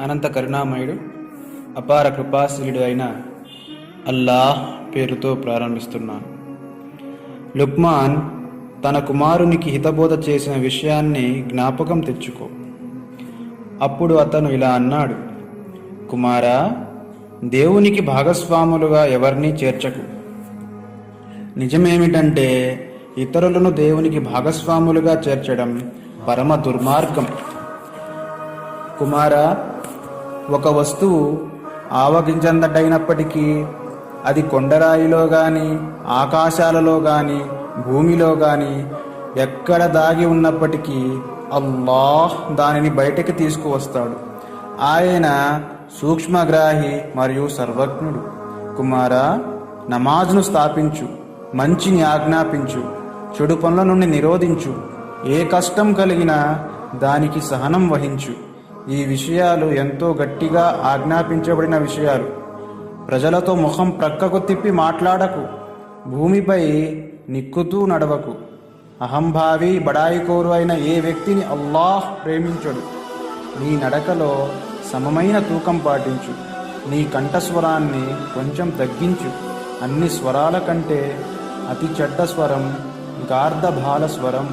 అనంత కరుణామయుడు అపార కృపాశీలుడు అయిన అల్లాహ్ పేరుతో ప్రారంభిస్తున్నాను. లుక్మాన్ తన కుమారునికి హితబోధ చేసిన విషయాన్ని జ్ఞాపకం తెచ్చుకో. అప్పుడు అతను ఇలా అన్నాడు కుమారా దేవునికి భాగస్వాములుగా ఎవరినీ చేర్చకు. నిజమేమిటంటే ఇతరులను దేవునికి భాగస్వాములుగా చేర్చడం పరమ దుర్మార్గం. కుమార ఒక వస్తువు ఆవగించందటైనప్పటికీ అది కొండరాయిలో గాని ఆకాశాలలో గాని భూమిలో గాని ఎక్కడ దాగి ఉన్నప్పటికీ అల్లాహ్ దానిని బయటకి తీసుకువస్తాడు. ఆయన సూక్ష్మగ్రాహి మరియు సర్వజ్ఞుడు. కుమారా నమాజ్ను స్థాపించు మంచిని ఆజ్ఞాపించు. చెడు పనుల నుండి నిరోధించు. ఏ కష్టం కలిగినా దానికి సహనం వహించు. ఈ విషయాలు ఎంతో గట్టిగా ఆజ్ఞాపించబడిన విషయాలు. ప్రజలతో ముఖం ప్రక్కకు తిప్పి మాట్లాడకు. భూమిపై నిక్కుతూ నడవకు. అహంభావి బడాయికోరు అయిన ఏ వ్యక్తిని అల్లాహ్ ప్రేమించడు. నీ నడకలో సమమైన తూకం పాటించు. నీ కంఠస్వరాన్ని కొంచెం తగ్గించు. అన్ని స్వరాల కంటే అతి చెడ్డ స్వరం గార్ధ స్వరం